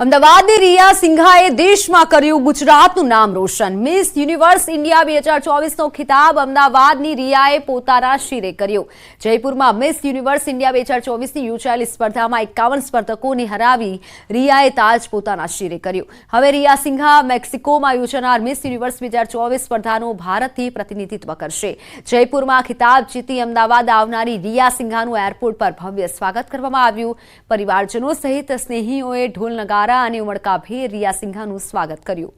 અમદાવાદની રિયા સિંઘાએ દેશમાં કર્યું ગુજરાતનું નામ રોશન. મિસ યુનિવર્સ ઇન્ડિયા બે હજાર ચોવીસનો ખિતાબ અમદાવાદની રિયાએ પોતાના શિરે કર્યો. જયપુરમાં મિસ યુનિવર્સ ઇન્ડિયા બે હજાર ચોવીસની યોજાયેલી સ્પર્ધામાં એકાવન સ્પર્ધકોને હરાવી રિયાએ તાજ પોતાના શિરે કર્યો. હવે રિયા સિંઘા મેક્સિકોમાં યોજાનાર મિસ યુનિવર્સ બે હજાર ચોવીસ સ્પર્ધાનું ભારતથી પ્રતિનિધિત્વ કરશે. જયપુરમાં ખિતાબ જીતી અમદાવાદ આવનારી રિયા સિંઘાનું એરપોર્ટ પર ભવ્ય સ્વાગત કરવામાં આવ્યું. પરિવારજનો સહિત સ્નેહીઓએ ઢોલ નગારા અને ઉમળકાભેર રિયા સિંઘાનું સ્વાગત કર્યું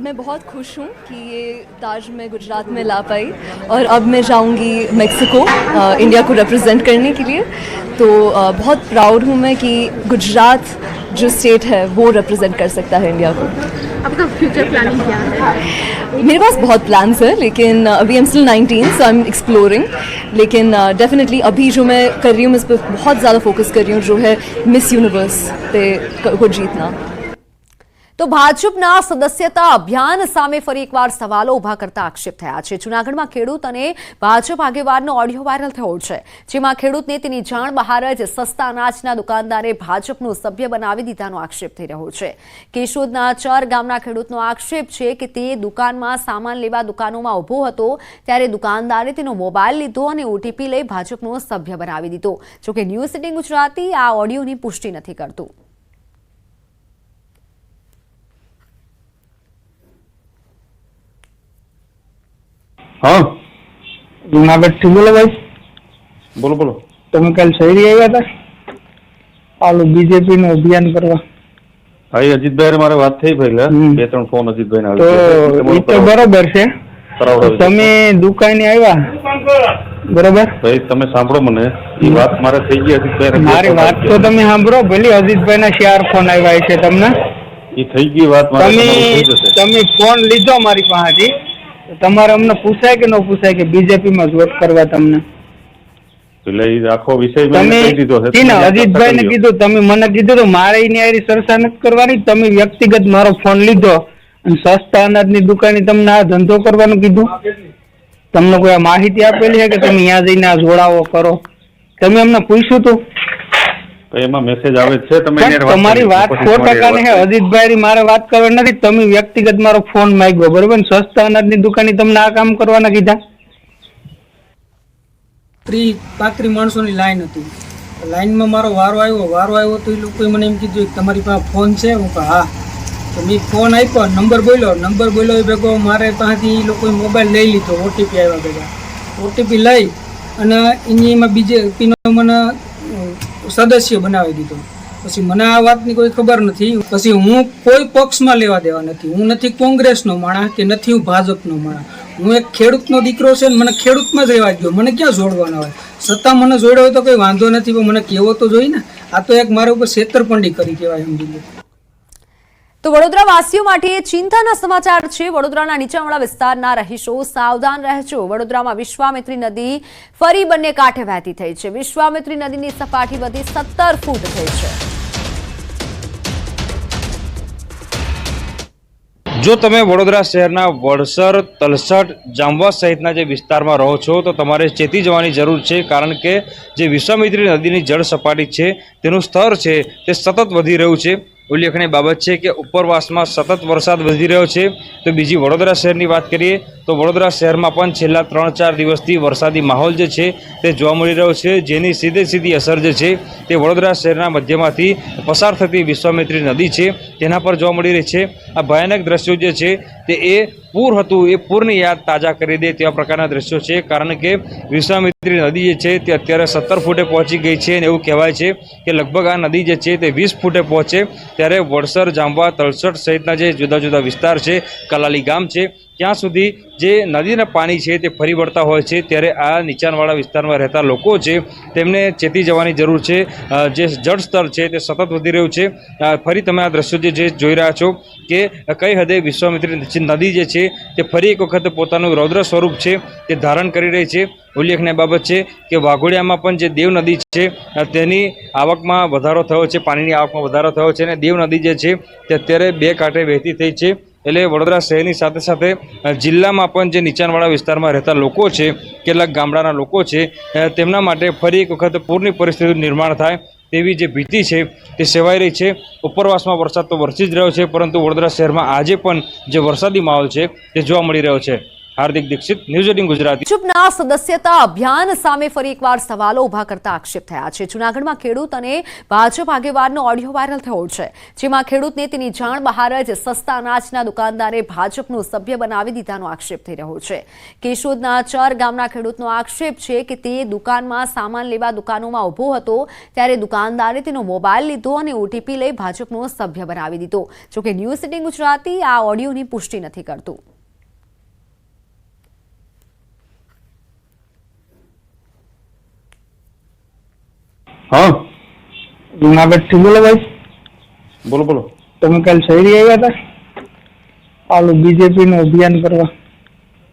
मैं बहुत खुश हूँ कि ये ताज मैं गुजरात में ला पाई और अब मैं जाऊँगी मेक्सिको अ, इंडिया को रिप्रेजेंट करने के लिए तो अ, बहुत प्राउड हूँ मैं कि गुजरात जो स्टेट है वो रिप्रेजेंट कर सकता है इंडिया को आपका फ्यूचर प्लानिंग क्या है? मेरे पास बहुत प्लान्स है, लेकिन अभी am still 19 so I am exploring लेकिन डेफिनेटली अभी जो मैं कर रही हूँ, मैं इस पर बहुत ज़्यादा फोकस कर रही हूँ, जो है मिस यूनिवर्स पे को जीतना। તો ભાજપના સદસ્યતા અભિયાન સામે ફરી એકવાર સવાલો ઊભા કરતા આક્ષેપ થયા છે. જૂનાગઢમાં ખેડૂત અને ભાજપ આગેવાનનો ઓડિયો વાયરલ થયો છે. જેમાં ખેડૂતને તેની જાણ બહાર જ સસ્તા અનાજના દુકાનદારે ભાજપનું સભ્ય બનાવી દીધાનો આક્ષેપ થઈ રહ્યો છે. કેશોદના ચર ગામના ખેડૂતનો આક્ષેપ છે કે તે દુકાનમાં સામાન લેવા દુકાનોમાં ઊભો હતો, ત્યારે દુકાનદારે તેનો મોબાઈલ લીધો અને ઓટીપી લઈ ભાજપનો સભ્ય બનાવી દીધો. જોકે ન્યૂઝ સિટી ગુજરાતી આ ઓડિયોની પુષ્ટિ નથી કરતું. હા. જુનાગઢથી બોલો ભાઈ. બોલો બોલો. તમે કાલ શહેરી આવ્યા હતા? આલું બીજેપી નું અભિયાન કરવા. હા અજીતભાઈ મારે વાત થઈ પહેલા બે ત્રણ ફોન અજીતભાઈ તો એ તો બરોબર છે. તમે દુકાને આવ્યા? બરોબર? ભાઈ તમે સાંભળો મને. એ વાત મારે થઈ ગઈ અજીતભાઈ મારી વાત તો તમે સાંભળો ભલે અજીતભાઈ ના શેર ફોન આવ્યા છે તમને. એ થઈ ગઈ વાત તમે તમે ફોન લીધો મારી પાસેથી. તમારે અમને પૂછાય કે ન પૂછાય કે બીજેપી માં વોટ કરવા તમને? એટલે એ આખો વિષય તમે દીધો છે ને અજીતભાઈ ને કીધું તમે મને કીધું તો મારે એની હારી ચર્ચા નથી કરવાની તમે વ્યક્તિગત મારો ફોન લીધો અને સસ્તા અનાજની દુકાને તમને આ ધંધો કરવાનું કીધું. તમને કોઈ આ માહિતી આપેલી છે કે તમે ત્યાં જઈને આ જોડાવો કરો? તમે અમને પૂછ્યું તું? તો એમાં મેસેજ આવે છે તમે પણ એની હારે તમારી વાત કરી. સો ટકા ને અજીતભાઈ મારે વાત કરવાની નથી તમે વ્યક્તિગત મારો ફોન માંગ્યો બરોબર? ને સસ્તા અનાજની દુકાની તમને આ કામ કરવાના કીધા? ત્રી પાંત્રી માણસોની લાઈન હતી. લાઈનમાં મારો વારો આવ્યો વારો આવ્યો તો એ લોકોએ મને એમ કીધું કે તમારી પાસે ફોન છે? હું કહું હા. તો મેં ફોન આપ્યો નંબર બોલ્યો નંબર બોલ્યો એ ભેગો મારે પાસેથી એ લોકોએ મોબાઈલ લઈ લીધો ઓટીપી આવ્યા ભેગા. ઓટીપી લઈ અને એની એમાં બીજે પીનો મને સદસ્ય બનાવી દીધો. પછી મને આ વાતની કોઈ ખબર નથી. પછી હું કોઈ પક્ષમાં લેવા દેવા નથી. હું નથી કોંગ્રેસનો માણસ કે નથી હું ભાજપનો માણસ. હું એક ખેડૂતનો દીકરો છે મને ખેડૂતમાં જ રહેવા ગયો મને ક્યાં જોડવાનો હોય? સત્તા મને જોડ્યો તો કોઈ વાંધો નથી, પણ મને કહેવો તો જોઈએ ને આ તો એક મારા ઉપર છેતરપંડી કરી કહેવાય સમજી લો તો વડોદરા વાસીઓ માટે ચિંતાના સમાચાર છે. વડોદરાના નીચાણવાળા વિસ્તારના રહીશો સાવધાન રહેજો. વડોદરામાં વિશ્વામિત્રી નદી ફરી બંને કાંઠે વહેતી થઈ છે. વિશ્વામિત્રી નદીની સપાટી વધી સત્તર ફૂટ થઈ છે. જો તમે વડોદરા શહેરના વડસર તલસટ જામવા સહિતના જે વિસ્તારમાં રહો છો, તો તમારે ચેતી જવાની જરૂર છે, કારણ કે જે વિશ્વામિત્રી નદીની જળ સપાટી છે, તેનું સ્તર છે, તે સતત વધી રહ્યું છે. ઉલ્લેખનીય બાબત છે કે ઉપરવાસમાં સતત વરસાદ વધી રહ્યો છે. તો બીજી વડોદરા શહેરની વાત કરીએ, તો વડોદરા શહેરમાં પણ છેલ્લા ત્રણ ચાર દિવસથી વરસાદી માહોલ જે છે તે જોવા મળી રહ્યો છે, જેની સીધે સીધી અસર જે છે તે વડોદરા શહેરના મધ્યમાંથી પસાર થતી વિશ્વામિત્રી નદી છે, તેના પર જોવા મળી રહી છે. આ ભયાનક દ્રશ્યો જે છે તે એ પૂર હતું એ પૂરની યાદ તાજા કરી દે તેવા પ્રકારના દ્રશ્યો છે. કારણ કે વિશ્વામિત્રી નદી જે છે તે અત્યારે સત્તર ફૂટે પહોંચી ગઈ છે અને એવું કહેવાય છે કે લગભગ આ નદી જે છે તે વીસ ફૂટે પહોંચે. ત્યારે વડસર જાંબા તલસટ સહિતના જે જુદા જુદા વિસ્તાર છે, કલાલી ગામ છે ત્યાં સુધી જે નદીના પાણી છે તે ફરી વળતા હોય છે, ત્યારે આ નીચાણવાળા વિસ્તારમાં રહેતા લોકો છે, તેમને ચેતી જવાની જરૂર છે. જે જળ સ્તર છે તે સતત વધી રહ્યું છે. ફરી તમે આ દ્રશ્યો જે જોઈ રહ્યા છો કે કઈ હદે વિશ્વામિત્રી નદી જે છે તે ફરી એક વખત પોતાનું રૌદ્ર સ્વરૂપ છે તે ધારણ કરી રહી છે. ઉલ્લેખનીય બાબત છે કે વાઘોડિયામાં પણ જે દેવ નદી છે તેની આવકમાં વધારો થયો છે, પાણીની આવકમાં વધારો થયો છે અને દેવ નદી જે છે તે અત્યારે બે કાંઠે વહેતી થઈ છે. એટલે વડોદરા શહેરની સાથે સાથે જિલ્લામાં પણ જે નીચાણવાળા વિસ્તારમાં રહેતા લોકો છે, કેટલાક ગામડાના લોકો છે તેમના માટે ફરી એક વખત પૂરની પરિસ્થિતિનું નિર્માણ થાય તેવી જે ભીતિ છે તે સેવાઈ રહી છે. ઉપરવાસમાં વરસાદ તો વરસી જ રહ્યો છે, પરંતુ વડોદરા શહેરમાં આજે પણ જે વરસાદી માહોલ છે તે જોવા મળી રહ્યો છે. Hardik Dikshit, news eighteen Gujarati. ભાજપના સદસ્યતા અભિયાન સામે ફરી એકવાર સવાલો ઊભા કરતા આક્ષેપ થયા છે. જૂનાગઢમાં ખેડૂત અને ભાજપ આગેવાનનો ઓડિયો વાયરલ થયો છે, જેમાં ખેડૂતને તેની જાણ બહાર જ સસ્તા અનાજના દુકાનદારે ભાજપનું સભ્ય બનાવી દીધાનો આક્ષેપ થઈ રહ્યો છે. કેશોદના ચર ગામના ખેડૂતનો આક્ષેપ છે કે તે દુકાનમાં સામાન લેવા દુકાનોમાં ઊભો હતો, ત્યારે દુકાનદારે તેનો મોબાઈલ લીધો અને ઓટીપી લઈ ભાજપનો સભ્ય બનાવી દીધો. જોકે ન્યૂઝ એટીન ગુજરાતી આ ઓડિયોની પુષ્ટિ નથી કરતું. હા. જુનાગઢથી બોલો ભાઈ. બોલો બોલો. તમે કાલ શહેરી આવ્યા હતા? આલું બીજેપી નું અભિયાન કરવા.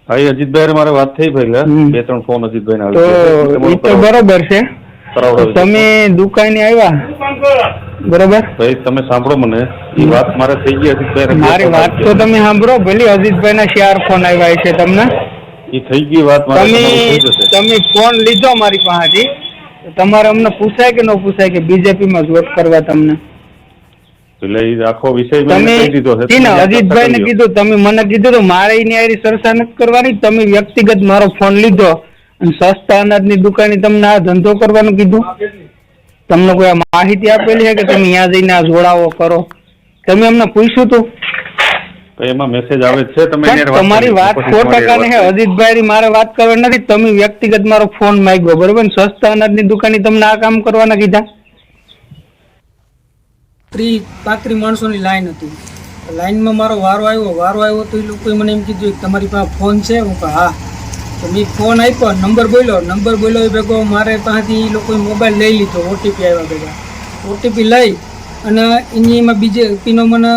હા એ અજીતભાઈ મારે વાત થઈ ભાઈ બે ત્રણ ફોન અજીતભાઈ તો એ તો બરોબર છે. તમે દુકાને આવ્યા? બરોબર? ભાઈ તમે સાંભળો મને. એ વાત મારે થઈ ગઈ અજીતભાઈ મારી વાત તો તમે સાંભળો ભલે અજીતભાઈ ના શેર ફોન આવ્યા છે તમને. એ થઈ ગઈ વાત તમે તમે ફોન લીધો મારી પાસેથી. તમારે અમને પૂછાય કે ન પૂછાય કે બીજેપી માં વોટ કરવા તમને? એટલે એ આખો વિષય તમે દીધો છે ને અજીતભાઈ ને કીધું તમે મને કીધું તો મારે એની આરી ચર્ચા નથી કરવાની તમે વ્યક્તિગત મારો ફોન લીધો અને સસ્તા અનાજની દુકાને તમને આ ધંધો કરવાનું કીધું. તમને કોઈ આ માહિતી આપેલી છે કે તમે ત્યાં જઈને આ જોડાવો કરો? તમે અમને પૂછ્યું તું? તો એમાં મેસેજ આવે છે તમે તમારી વાત. સો ટકા ને અજીતભાઈ મારે વાત કરવાની નથી તમે વ્યક્તિગત મારો ફોન માંગ્યો બરોબર? ને સસ્તા અનાજની દુકાની તમને આ કામ કરવાના કીધા? ત્રીસ પાંત્રીસ માણસોની લાઈન હતી. લાઈનમાં મારો વારો આવ્યો વારો આવ્યો તો એ લોકોએ મને એમ કીધું કે તમારી પાસે ફોન છે? હું કહું હા. તો મેં ફોન આપ્યો નંબર બોલ્યો નંબર બોલ્યો એ ભેગો મારે પાસેથી એ લોકોએ મોબાઈલ લઈ લીધો ઓટીપી આવ્યા ભેગા. ઓટીપી લઈ અને એની એમાં બીજે પીનો મને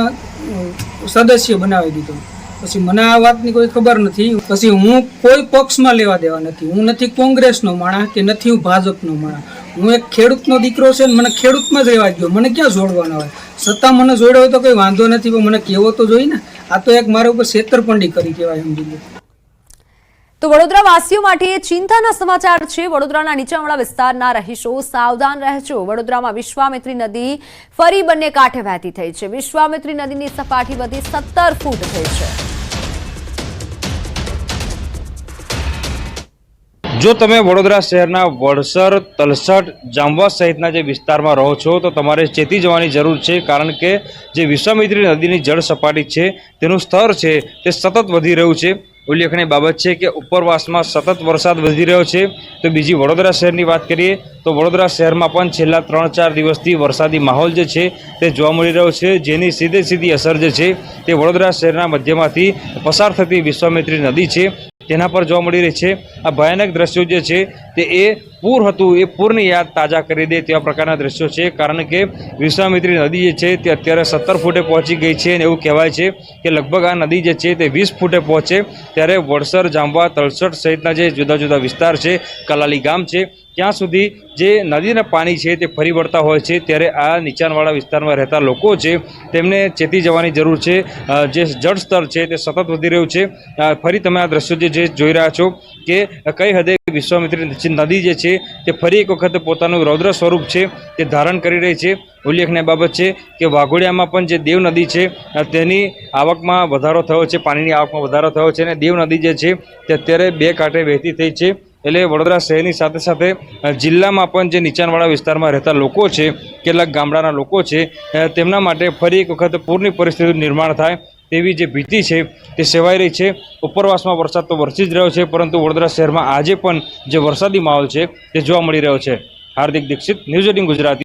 સદસ્ય બનાવી દીધો. પછી મને આ વાતની કોઈ ખબર નથી. પછી હું કોઈ પક્ષમાં લેવા દેવા નથી. હું નથી કોંગ્રેસનો માણસ કે નથી હું ભાજપનો માણસ. હું એક ખેડૂતનો દીકરો છે મને ખેડૂતમાં જ રહેવા ગયો મને ક્યાં જોડવાનો હોય? છતાં મને જોડ્યો હોય તો કોઈ વાંધો નથી, પણ મને કહેવો તો જોઈએ ને આ તો એક મારા ઉપર છેતરપંડી કરી કહેવાય સમજી લો તો વડોદરા વાસીઓ માટે ચિંતાના સમાચાર છે. વડોદરાના નીચાણવાળા વિસ્તારના રહીશો સાવધાન રહેજો. વડોદરામાં વિશ્વામિત્રી નદી ફરી બંને કાંઠે વહેતી થઈ છે. વિશ્વામિત્રી નદીની સપાટી વધી સત્તર ફૂટ થઈ છે. જો તમે વડોદરા શહેરના વડસર તલસટ જામવા સહિતના જે વિસ્તારમાં રહો છો, તો તમારે ચેતી જવાની જરૂર છે, કારણ કે જે વિશ્વામિત્રી નદીની જળ સપાટી છે, તેનું સ્તર છે, તે સતત વધી રહ્યું છે. ઉલ્લેખનીય બાબત છે કે ઉપરવાસમાં સતત વરસાદ વધી રહ્યો છે. તો બીજી વડોદરા શહેરની વાત કરીએ, તો વડોદરા શહેરમાં પણ છેલ્લા ત્રણ ચાર દિવસથી વરસાદી માહોલ જે છે તે જોવા મળી રહ્યો છે, જેની સીધે સીધી અસર જે છે તે વડોદરા શહેરના મધ્યમાંથી પસાર થતી વિશ્વામિત્રી નદી છે. તેના પર જોવા મળી રહી છે. આ ભયાનક દ્રશ્યો જે છે તે એ પૂર હતું એ પૂરની યાદ તાજા કરી દે તેવા પ્રકારના દ્રશ્યો છે. કારણ કે વિશ્વામિત્રી નદી જે છે તે અત્યારે સત્તર ફૂટે પહોંચી ગઈ છે અને એવું કહેવાય છે કે લગભગ આ નદી જે છે તે વીસ ફૂટે પહોંચે ત્યારે વડસર જાંબા તળસઠ સહિતના જે જુદા જુદા વિસ્તાર છે, કલાલી ગામ છે, ત્યાં સુધી જે નદીના પાણી છે તે ફરી વળતા હોય છે. ત્યારે આ નીચાણવાળા વિસ્તારમાં રહેતા લોકો છે તેમને ચેતી જવાની જરૂર છે. જે જળ સ્તર છે તે સતત વધી રહ્યું છે. ફરી તમે આ દ્રશ્યો જે જોઈ રહ્યા છો કે કઈ હદે વિશ્વામિત્રી નદી જે છે, તે ફરી એક વખત પોતાનું રૌદ્ર સ્વરૂપ છે, તે ધારણ કરી રહી છે. ઉલ્લેખનીય બાબત છે કે વાઘોડિયામાં પણ જે દેવ નદી છે, તેની આવકમાં વધારો થયો છે, પાણીની આવકમાં વધારો થયો છે અને દેવ નદી જે છે, તે અત્યારે બે કાંઠે વહેતી થઈ છે. એટલે વડોદરા શહેરની સાથે સાથે જિલ્લામાં પણ જે નીચાણવાળા વિસ્તારમાં રહેતા લોકો છે, કેટલાક ગામડાના લોકો છે તેમના માટે ફરી એક વખત પૂરની પરિસ્થિતિનું નિર્માણ થાય. તેવી જે ભીતિ છે તે સેવાઈ રહી છે. ઉપરવાસમાં વરસાદ તો વરસી જ રહ્યો છે, પરંતુ વડોદરા શહેરમાં આજે પણ જે વરસાદી માહોલ છે તે જોવા મળી રહ્યો છે. Hardik Dikshit, news eighteen Gujarati.